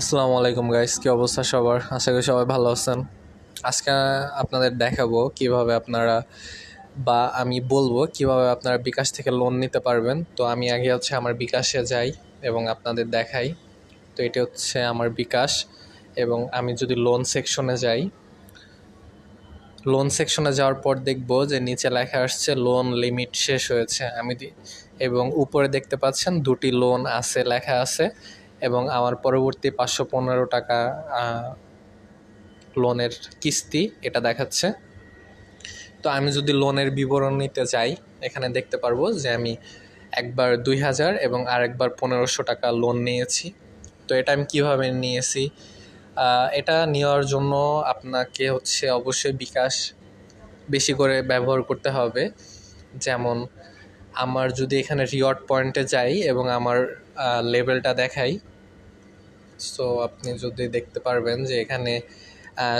আসসালামু আলাইকুম গাইস কি অবস্থা সবার? আশা করি সবাই ভালো আছেন। আজকে আপনাদের দেখাবো কীভাবে আপনারা বা আমি বলব কীভাবে আপনারা বিকাশ থেকে লোন নিতে পারবেন। তো আমি আগে হচ্ছে আমার বিকাশে যাই এবং আপনাদের দেখাই। তো এটি হচ্ছে আমার বিকাশ এবং আমি যদি লোন সেকশনে যাই লোন সেকশনে যাওয়ার পর দেখব যে নিচে লেখা আসছে লোন লিমিট শেষ হয়েছে। আমি এবং উপরে দেখতে পাচ্ছেন দুটি লোন আছে, লেখা আছে। এবং আমার পরবর্তী পাঁচশো পনেরো টাকা লোনের কিস্তি এটা দেখাচ্ছে। তো আমি যদি লোনের বিবরণ নিতে যাই এখানে দেখতে পারব যে আমি একবার দুই হাজার এবং আরেকবার পনেরোশো টাকা লোন নিয়েছি। তো এটা আমি কীভাবে নিয়েছি? এটা নেওয়ার জন্য আপনাকে হচ্ছে অবশ্যই বিকাশ বেশি করে ব্যবহার করতে হবে। যেমন, আমার যদি এখানে রিওয়ার্ড পয়েন্টে যাই এবং আমার লেভেলটা দেখাই সো আপনি যদি দেখতে পারবেন যে এখানে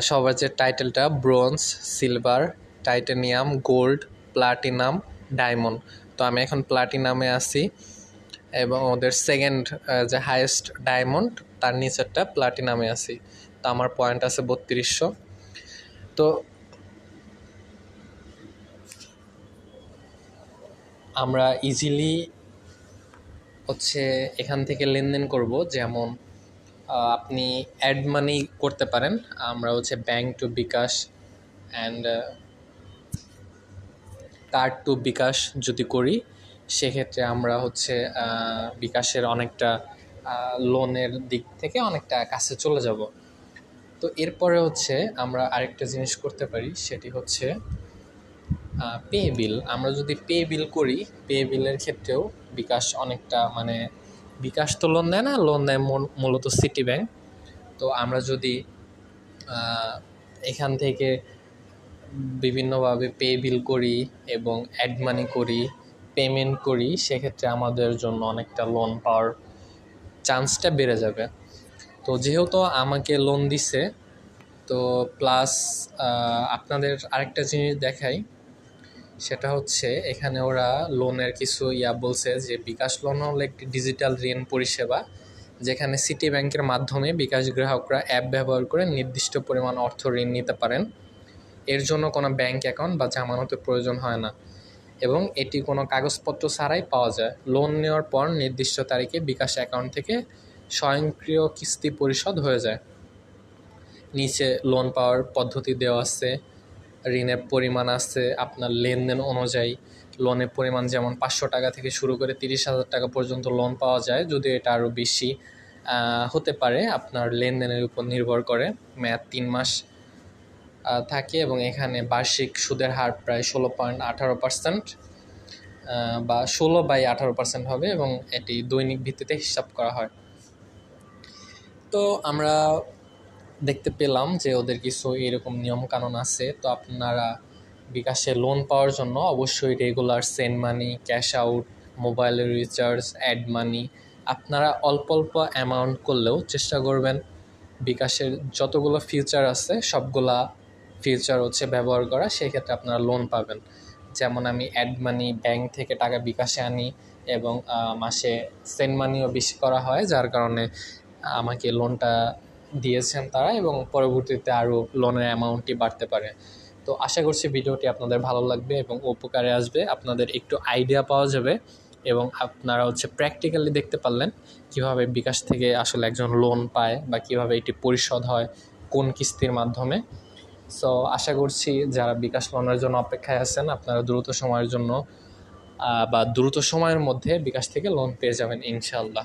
সবার যে টাইটেলটা bronze silver titanium gold platinum diamond তো আমি এখন প্লাটিনামে আছি এবং ওদের সেকেন্ড যে হাইয়েস্ট ডায়মন্ড তার নিচেরটা প্লাটিনামে আছি। তো আমার পয়েন্ট আছে বত্রিশশো। তো আমরা ইজিলি হচ্ছে এখান থেকে লেনদেন করব, যেমন আপনি অ্যাড মানি করতে পারেন। আমরা হচ্ছে bank to bKash and card to bKash যদি করি, সেক্ষেত্রে আমরা হচ্ছে বিকাশের অনেকটা লোনের দিক থেকে অনেকটা কাছে চলে যাব। তো এরপরে হচ্ছে আমরা আরেকটা জিনিস করতে পারি, সেটি হচ্ছে পে বিল আমরা যদি পে বিল করি পে বিলের ক্ষেত্রেও বিকাশ অনেকটা মানে বিকাশ তো লোন দেয় না লোন দেয় মূলত সিটি ব্যাংক তো আমরা যদি এখান থেকে বিভিন্নভাবে পে বিল করি এবং অ্যাড মানি করি পেমেন্ট করি, সেক্ষেত্রে আমাদের জন্য অনেকটা লোন পাওয়ার চান্সটা বেড়ে যাবে। তো যেহেতু আমাকে লোন দিছে, তো প্লাস আপনাদের আরেকটা জিনিস দেখাই। সেটা হচ্ছে এখানে ওরা লোনের কিছু ইয়া বলছে যে বিকাশ লোন হলো একটি ডিজিটাল ঋণ পরিষেবা, যেখানে সিটি ব্যাংকের মাধ্যমে বিকাশ গ্রাহকরা অ্যাপ ব্যবহার করে নির্দিষ্ট পরিমাণ অর্থ ঋণ নিতে পারেন। এর জন্য কোনো ব্যাংক অ্যাকাউন্ট বা জামানতের প্রয়োজন হয় না এবং এটি কোনো কাগজপত্র ছাড়াই পাওয়া যায়। লোন নেওয়ার পর নির্দিষ্ট তারিখে বিকাশ অ্যাকাউন্ট থেকে স্বয়ংক্রিয় কিস্তি পরিশোধ হয়ে যায়। নিচে লোন পাওয়ার পদ্ধতি দেওয়া আছে। ঋণের পরিমাণ আছে আপনার লেনদেন অনুযায়ী। লোনের পরিমাণ যেমন পাঁচশো টাকা থেকে শুরু করে তিরিশ হাজার টাকা পর্যন্ত লোন পাওয়া যায়, যদি এটা আরও বেশি হতে পারে, আপনার লেনদেনের উপর নির্ভর করে। মেয়াদ তিন মাস থাকে এবং এখানে বার্ষিক সুদের হার প্রায় ষোলো পয়েন্ট আঠারো পার্সেন্ট বা ষোলো বাই আঠারো পার্সেন্ট হবে এবং এটি দৈনিক ভিত্তিতে হিসাব করা হয়। তো আমরা দেখতে পেলাম যে ওদের কিছু এরকম নিয়ম কানুন আছে। তো আপনারা বিকাশে লোন পাওয়ার জন্য অবশ্যই regular send money cash out মোবাইলের রিচার্জ অ্যাড মানি আপনারা অল্প অল্প অ্যামাউন্ট করলেও চেষ্টা করবেন বিকাশের যতগুলো ফিউচার আছে, সবগুলা ফিউচার হচ্ছে ব্যবহার করা, সেক্ষেত্রে আপনারা লোন পাবেন। যেমন আমি অ্যাড মানি ব্যাংক থেকে টাকা বিকাশে আনি এবং মাসে সেন্ড মানিও বেশি করা হয়, যার কারণে আমাকে লোনটা দিয়েছেন তারা এবং পরবর্তীতে আরও লোনের অ্যামাউন্টটি বাড়তে পারে। তো আশা করছি ভিডিওটি আপনাদের ভালো লাগবে এবং উপকারে আসবে। আপনাদের একটু আইডিয়া পাওয়া যাবে এবং আপনারা হচ্ছে প্র্যাকটিক্যালি দেখতে পারলেন কীভাবে বিকাশ থেকে আসলে একজন লোন পায় বা কীভাবে এটি পরিশোধ হয়, কোন কিস্তির মাধ্যমে। সো আশা করছি যারা বিকাশ লোনের জন্য অপেক্ষায় আছেন, আপনারা দ্রুত সময়ের জন্য বা দ্রুত সময়ের মধ্যে বিকাশ থেকে লোন পেয়ে যাবেন ইনশাল্লাহ